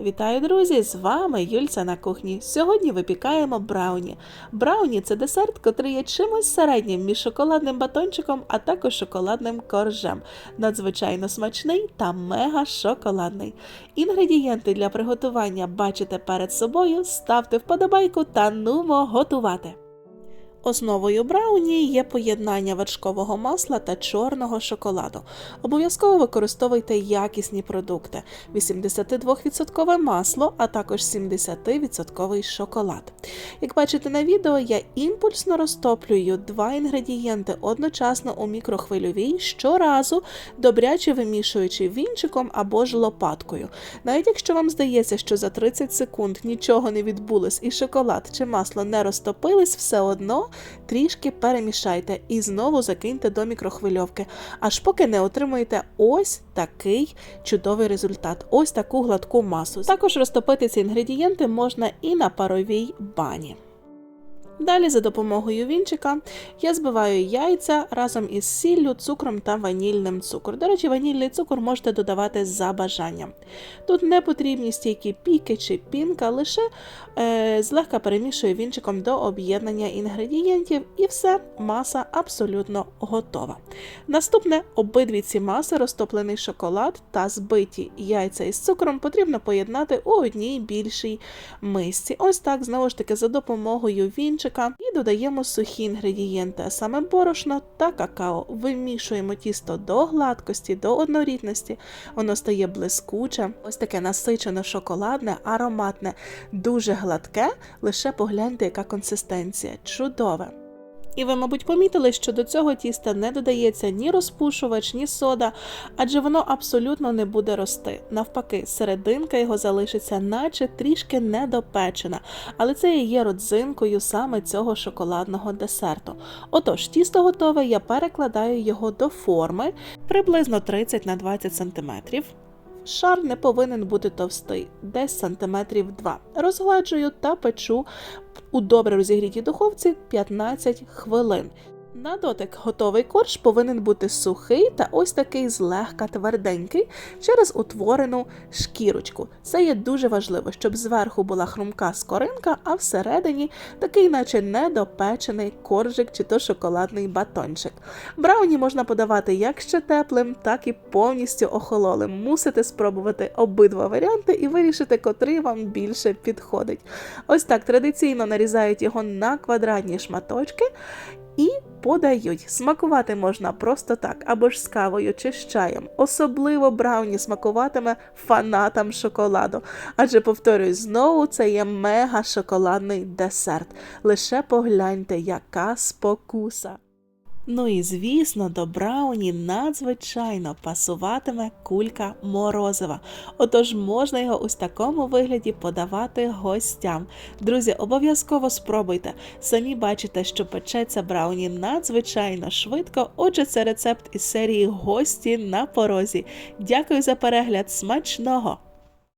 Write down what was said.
Вітаю, друзі! З вами Юльця на кухні. Сьогодні випікаємо брауні. Брауні це десерт, котрий є чимось середнім між шоколадним батончиком, а також шоколадним коржем. Надзвичайно смачний та мега шоколадний. Інгредієнти для приготування бачите перед собою. Ставте вподобайку та нумо готувати. Основою брауні є поєднання вершкового масла та чорного шоколаду. Обов'язково використовуйте якісні продукти: 82% масло, а також 70% шоколад. Як бачите на відео, я імпульсно розтоплюю два інгредієнти одночасно у мікрохвильовій щоразу, добряче вимішуючи вінчиком або ж лопаткою. Навіть якщо вам здається, що за 30 секунд нічого не відбулось і шоколад чи масло не розтопились, все одно трішки перемішайте і знову закиньте до мікрохвильовки, аж поки не отримаєте ось такий чудовий результат, ось таку гладку масу. Також розтопити ці інгредієнти можна і на паровій бані. Далі за допомогою вінчика я збиваю яйця разом із сіллю, цукром та ванільним цукром. До речі, ванільний цукор можете додавати за бажанням. Тут не потрібні стійкі піки чи пінка, лише е, злегка перемішую вінчиком до об'єднання інгредієнтів, і все, маса абсолютно готова. Наступне обидві ці маси, розтоплений шоколад та збиті яйця із цукром, потрібно поєднати у одній більшій мисці. Ось так, знову ж таки, за допомогою вінчика і додаємо сухі інгредієнти, а саме борошно та какао. Вимішуємо тісто до гладкості, до однорідності. Воно стає блискуче, ось таке насичене шоколадне, ароматне, дуже гладке. Лише погляньте, яка консистенція. Чудове. І ви, мабуть, помітили, що до цього тіста не додається ні розпушувач, ні сода, адже воно абсолютно не буде рости. Навпаки, серединка його залишиться, наче трішки недопечена, але це і є родзинкою саме цього шоколадного десерту. Отож, тісто готове, я перекладаю його до форми приблизно 30 на 20 см. Шар не повинен бути товстий, десь сантиметрів 2. Розгладжую та печу у добре розігрітій духовці 15 хвилин. На дотик готовий корж повинен бути сухий та ось такий злегка тверденький через утворену шкірочку. Це є дуже важливо, щоб зверху була хрумка скоринка, а всередині такий, наче недопечений коржик чи то шоколадний батончик. Брауні можна подавати як ще теплим, так і повністю охололим. Мусите спробувати обидва варіанти і вирішити, котрий вам більше підходить. Ось так традиційно нарізають його на квадратні шматочки і подають. Смакувати можна просто так, або ж з кавою чи з чаєм. Особливо брауні смакуватиме фанатам шоколаду. Адже, повторюю, знову це є мега шоколадний десерт. Лише погляньте, яка спокуса. Ну і звісно, до брауні надзвичайно пасуватиме кулька морозива. Отож можна його ось такому вигляді подавати гостям. Друзі, обов'язково спробуйте. Самі бачите, що печеться брауні надзвичайно швидко. Отже, це рецепт із серії Гості на порозі. Дякую за перегляд. Смачного!